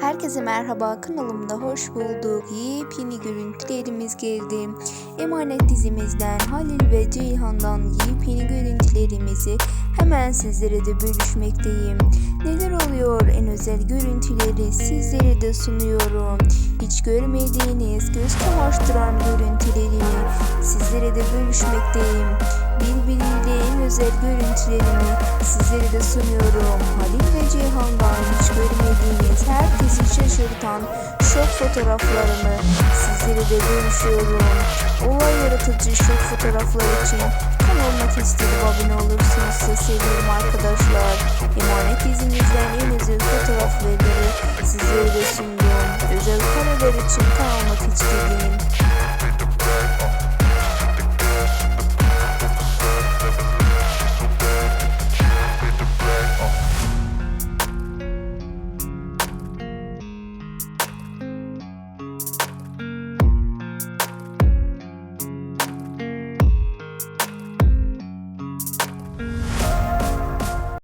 Herkese merhaba kanalımda hoş bulduk. Yepyeni görüntülerimiz geldi. Emanet dizimizden Halil ve Ceyhan'dan yepyeni görüntülerimizi hemen sizlere de bölüşmekteyim. Neler oluyor en özel görüntüleri sizlere de sunuyorum. Hiç görmediğiniz göz kamaştıran görüntülerimi sizlere de bölüşmekteyim. Birbiriyle en özel görüntülerimi sizlere de sunuyorum. Halil ve Ceyhan'dan hiç görmediğiniz herkesi şaşırtan şok fotoğraflarımı sizlere de bölüşüyorum. Olay yaratıcı şok fotoğraflar için kanalıma kestirip abone olursunuz. Size seviyorum arkadaşlar. Emanet dizimizden en özel fotoğrafları sizlere de sundum. Özel kareler için kanalıma kestirdim.